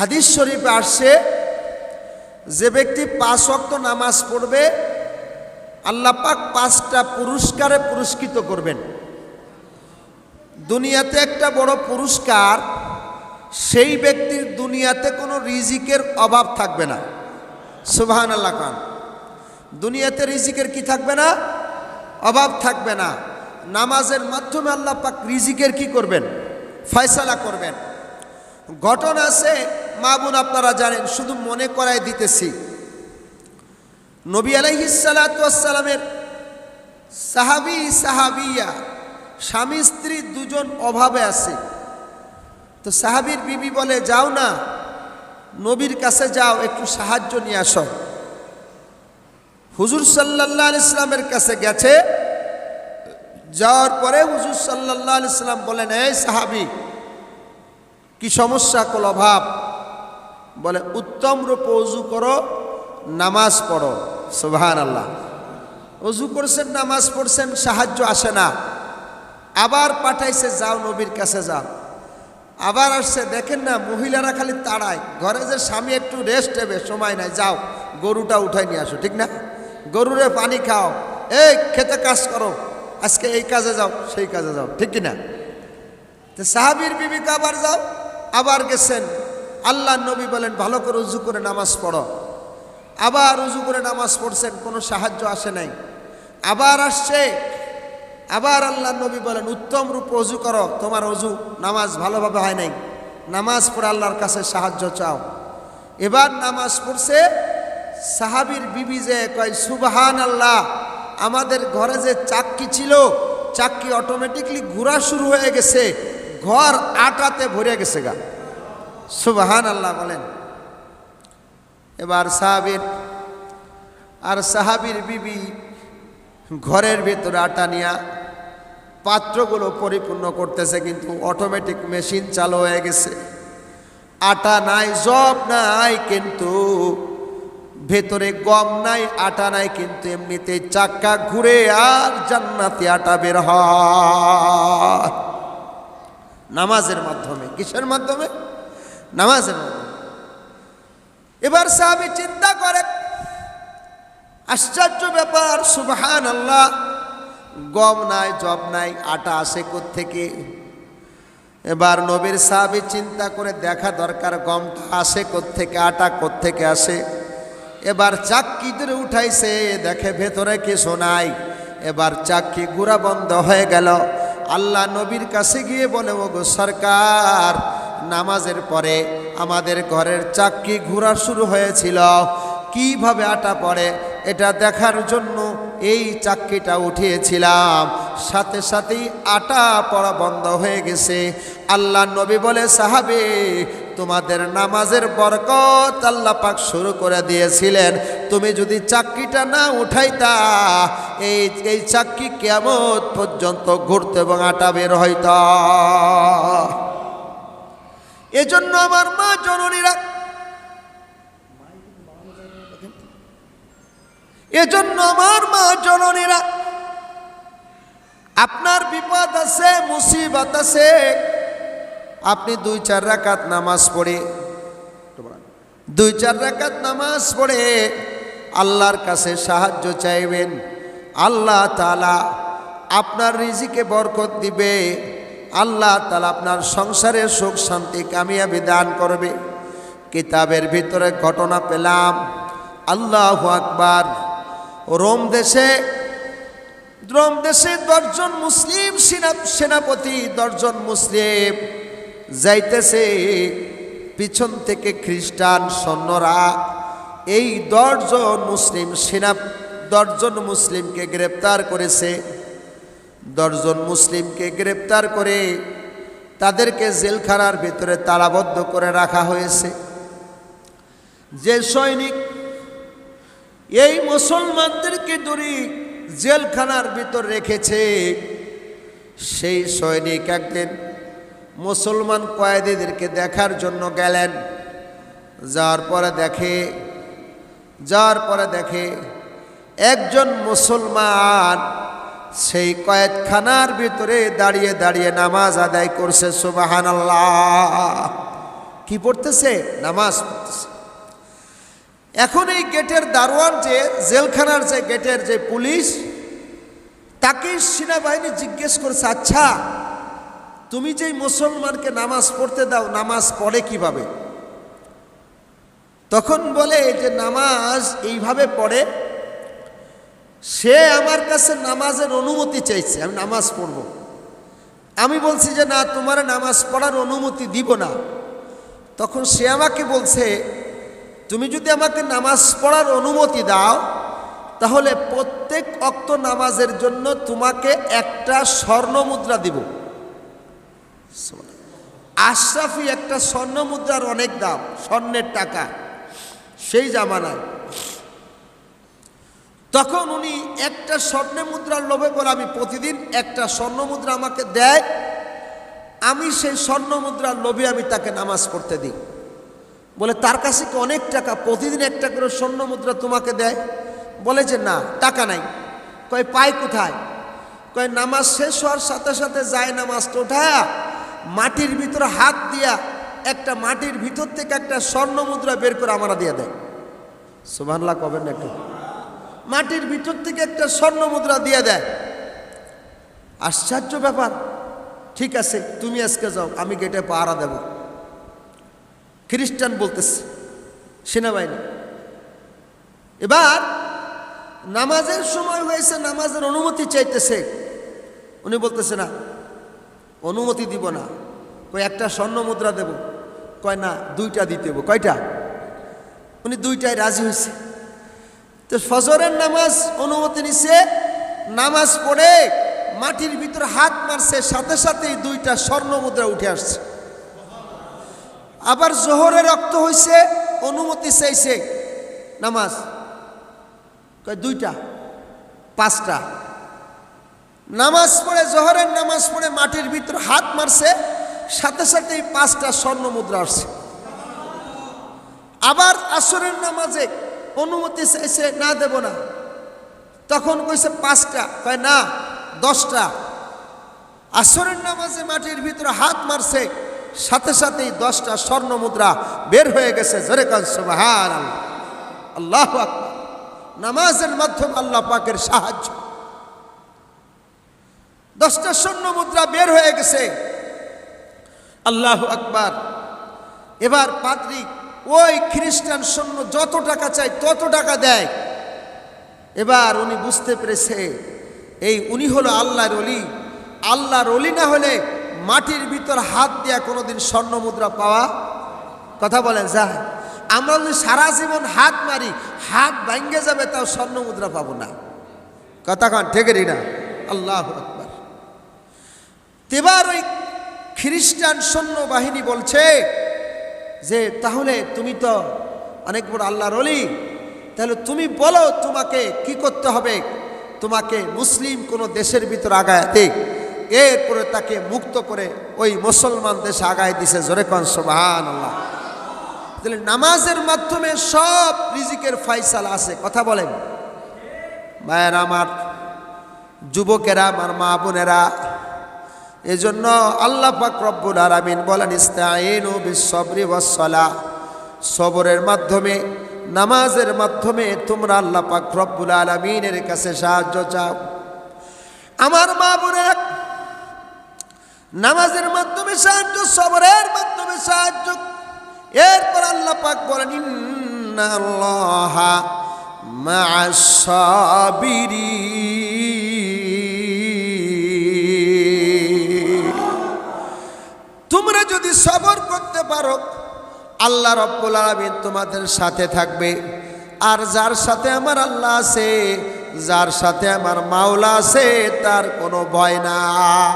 হাদিস শরীফে আসছে, যে ব্যক্তি পাঁচ অক্ত নামাজ পড়বে, আল্লাহ পাক পাঁচটা পুরস্কারে পুরস্কৃত করবেন। দুনিয়াতে একটা বড় পুরস্কার, সেই ব্যক্তির দুনিয়াতে কোনো রিজিকের অভাব থাকবে না। সুবাহান আল্লাহ খান দুনিয়াতে রিজিকের কি থাকবে না? অভাব থাকবে না। নামাজের মাধ্যমে আল্লাহ পাক রিজিকের কি করবেন? ফয়সালা করবেন। ঘটনা আছে মা বোন আপনারা জানেন, শুধু মনে করাই দিতেছি। নবী আলাইহিসালামের সাহাবি সাহাবিয়া, স্বামী স্ত্রী দুজন অভাবে আছে। তো সাহাবির বিবি বলে, যাও না, নবীর কাছে যাও, একটু সাহায্য নিয়ে আসো। হুজুর সাল্লাহ ইসলামের কাছে গেছে। যাওয়ার পরে হুজুর সাল্লাহ ইসলাম বলেন, এই সাহাবি, কি সমস্যা? কল অভাব? বলে উত্তম রূপে অজু করো, নামাজ পড়ো। সুবহান আল্লাহ অজু করছেন, নামাজ পড়ছেন, সাহায্য আসে না। আবার পাঠাইছে, যাও নবীর কাছে যাও। আবার আসছে, দেখেন না, মহিলারা খালি তাড়ায়। ঘরে যে স্বামী একটু রেস্ট নেবে, সময় নাই, যাও, গরুটা উঠাই নিয়ে আসো, ঠিক না? গরুরে পানি খাও। এই, খেতে কাজ করো। আজকে এই কাজে যাও, সেই কাজে যাও, ঠিক কিনা? তো সাহাবির বিবিকে আবার যাও, আবার গেছেন আল্লাহ নবী বলেন, ভালো করে উজু করে নামাজ পড়ো। আবার উজু করে নামাজ পড়ছেন, কোনো সাহায্য আসে নাই। আবার আসছে, আবার আল্লাহ নবী বলেন, উত্তম রূপে অজু করো, তোমার অজু নামাজ ভালোভাবে হয় নাই। নামাজ পড়ে আল্লাহর কাছে সাহায্য চাও। এবার নামাজ পড়ছে, সাহাবির বিবি যে কয় সুবাহান আল্লাহ আমাদের ঘরে যে চাক্কি ছিল, চাক্কি অটোমেটিকলি ঘোরা শুরু হয়ে গেছে, ঘর আটাতে ভরে গেছে গা। সুবাহান আল্লাহ বলেন। এবার সাহাবির আর সাহাবির বিবি ঘরের ভিতরে আটা নিয়া পাত্রগুলো পরিপূর্ণ করতেছে, কিন্তু অটোমেটিক মেশিন চালু হয়ে গেছে। আটা নাই, জব নাই, কিন্তু ভেতরে গম নাই, আটা নাই, কিন্তু এমনিতে চাক্কা ঘুরে আর জান্নাতি আটা বের হয়। নামাজের মাধ্যমে, কিসের মাধ্যমে? নামাজের এবার সাহাবি চিন্তা করে আশ্চর্য ব্যাপার সুবহান আল্লাহ গম নাই, জব নাই, আটা আসে থেকে এবার নবীর সাহাবি চিন্তা করে দেখা দরকার গমটা আসে থেকে আটা থেকে আসে এবার চাক্কি ধরে উঠাইছে, দেখে ভেতরে কিছু নাই। এবার চাক্কি গুড়া বন্ধ হয়ে গেল। আল্লাহ নবীর কাছে গিয়ে বলে ও গো সরকার নামাজের পরে আমাদের ঘরের চাক্কি ঘোরা শুরু হয়েছিল। কীভাবে আটা পড়ে, এটা দেখার জন্য এই চাক্কিটা উঠিয়েছিলাম। সাথে সাথেই আটা পড়া বন্ধ হয়ে গেছে। আল্লাহ নবী বলে, সাহাবে, তোমাদের নামাজের বরকত আল্লাহ পাক শুরু করে দিয়েছিলেন। তুমি যদি চাকরিটা না উঠাইতা, এই এই চাক্কি কেমন পর্যন্ত ঘুরতে এবং আটা বের হইত। এজন্য আমার মা জননীরা, এজন্য আমার মা জননীরা, আপনার বিপদ আছে, মুসিবত আছে, আপনি দুই চার রাকাত নামাজ পড়ে, দুই চার রাকাত নামাজ পড়ে আল্লাহর কাছে সাহায্য চাইবেন, আল্লাহ তালা আপনার রিজিকে বরকত দিবে। আল্লাহ তালা আপনার সংসারে সুখ শান্তি কামিয়াবি দান করবে। কিতাবের ভিতরে ঘটনা পেলাম। আল্লাহ আকবার। রোম দেশে রোম দেশে দশজন মুসলিম সেনা, সেনাপতি দশজন মুসলিম যাইতেছে। পিছন থেকে খ্রিস্টান সৈন্যরা এই দশজন মুসলিম সেনা, দশজন মুসলিমকে গ্রেপ্তার করেছে। দশজন মুসলিমকে গ্রেপ্তার করে তাদেরকে জেলখানার ভিতরে তালাবদ্ধ করে রাখা হয়েছে। যে সৈনিক এই মুসলমানদেরকে ধরে জেলখানার ভিতর রেখেছে, সেই সৈনিক একদিন মুসলমান কয়েদিদেরকে দেখার জন্য গেলেন। যাওয়ার পরে দেখে যাওয়ার পরে দেখে একজন মুসলমান সেই কয়েকখানার ভিতরে দাঁড়িয়ে দাঁড়িয়ে নামাজ আদায় করছে সুবাহান কি পড়তেছে? নামাজ পড়তেছে। এখন এই গেটের দারোয়ান যে, জেলখানার যে গেটের যে পুলিশ তাকে সেনাবাহিনী জিজ্ঞেস করছে আচ্ছা তুমি যেই মুসলমানকে নামাজ পড়তে দাও, নামাজ পড়ে কীভাবে? তখন বলে যে, নামাজ এইভাবে পড়ে সে আমার কাছে নামাজের অনুমতি চাইছে, আমি নামাজ পড়ব। আমি বলছি যে, না, তোমার নামাজ পড়ার অনুমতি দিব না। তখন সে আমাকে বলছে, তুমি যদি আমাকে নামাজ পড়ার অনুমতি দাও, তাহলে প্রত্যেক অক্ত নামাজের জন্য তোমাকে একটা স্বর্ণ মুদ্রা দিব। আশরাফি একটা স্বর্ণ মুদ্রার অনেক দাম, স্বর্ণের টাকা, সেই জামানায়। তখন উনি একটা স্বর্ণ মুদ্রার লোভে বলে, আমি প্রতিদিন একটা স্বর্ণ মুদ্রা আমাকে দেয়। আমি সেই স্বর্ণ মুদ্রার লোভে আমি তাকে নামাজ পড়তে দিই। বলে, তার কাছে কি অনেক টাকা? প্রতিদিন একটা করে স্বর্ণ মুদ্রা তোমাকে দেয়? বলে যে, না, টাকা নাই। কয় পায় কোথায়? কয়, নামাজ শেষ হওয়ার সাথে সাথে যায় নামাজটা ওঠায়া মাটির ভিতরে হাত দিয়া একটা মাটির ভিতর থেকে একটা স্বর্ণ মুদ্রা বের করে আমরা দিয়ে দেয়। সুভানলা কবেন একটু। মাটির ভিতর থেকে একটা স্বর্ণ মুদ্রা দিয়ে দেয়। আশ্চর্য ব্যাপার। ঠিক আছে, তুমি আজকে যাও, আমি গেটে পাহারা দেব। খ্রিস্টান বলতেছে, সেনাবাহিনী। এবার নামাজের সময় হয়েছে, নামাজের অনুমতি চাইতেছে। উনি বলতেছে, না, অনুমতি দিব না। কয়, একটা স্বর্ণ মুদ্রা দেব। কয়, না, দুইটা দিতে। কয়টা? উনি দুইটাই রাজি হয়েছে তো ফজরের নামাজ অনুমতি নিছে, নামাজ পড়ে মাটির ভিতরে হাত মারছে, সাথে সাথেই দুইটা স্বর্ণ মুদ্রা উঠে আসছে। আবার জোহরে রক্ত হয়েছে অনুমতি চাইছে নামাজ। দুইটা, পাঁচটা। নামাজ পড়ে, জোহরের নামাজ পড়ে মাটির ভিতর হাত মারছে, সাথে সাথেই পাঁচটা স্বর্ণ মুদ্রা আসছে। আবার আসরের নামাজে অনুমতি চাইছে, না দেব না। তখন কইছে, পাঁচটা। কয়, না, দশটা। আসরের নামাজে মাটির ভিতরে হাত মারছে। সাথে সাথেই দশটা স্বর্ণ মুদ্রা বের হয়ে গেছে। জোরে সুবহান আল্লাহ নামাজের মাধ্যমে আল্লাহ পাকের সাহায্য। দশটা স্বর্ণ মুদ্রা বের হয়ে গেছে। আল্লাহ আকবার। এবার পাত্রী ওই খ্রিস্টান সৈন্য যত টাকা চাই তত টাকা দেয়। এবার উনি বুঝতে পেরেছে, এই উনি হলো আল্লাহর অলি আল্লাহর অলি না হলে মাটির ভিতর হাত দেওয়া কোনোদিন স্বর্ণ মুদ্রা পাওয়া কথা বলেন যা আমরা যদি সারা জীবন হাত মারি, হাত ভাঙ্গে যাবে, তাও স্বর্ণ মুদ্রা পাবো না। কথা কান ঠেকেরই না? আল্লাহ এবার ওই খ্রিস্টান সৈন্য বাহিনী বলছে যে তাহলে তুমি তো অনেক বড় আল্লাহর অলি তাহলে তুমি বলো তোমাকে কি করতে হবে? তোমাকে মুসলিম কোনো দেশের ভিতর আগায় দেখ এরপরে তাকে মুক্ত করে ওই মুসলমান দেশে আগায় দিছে। জোরে কন আল্লাহ তাহলে নামাজের মাধ্যমে সব রিজিকের ফাইসাল আছে। কথা বলেন। মায়ের আমার, যুবকেরা, আমার মা বোনেরা এজন্য আল্লাহ পাক রব্বুল আলামিন বলেন ইস্তাইনু বিসবরি ওয়াসসালা সবরের মাধ্যমে, নামাজের মাধ্যমে তোমরা আল্লাহ পাক রব্বুল আলামিনের কাছে সাহায্য চাও। আমার মা বোনেরা, নামাজের মাধ্যমে সাহায্য, সবরের মাধ্যমে সাহায্য। এরপর আল্লাহ পাক বলেন ইন্না আল্লাহ মা'আস সাবিরিন যদি সবর করতে পারো। আল্লাহ রব্বুল আলমিন তোমাদের সাথে থাকবে। আর যার সাথে আমার আল্লাহ আছে, যার সাথে আমার মাওলা আছে, তার কোনো ভয় না।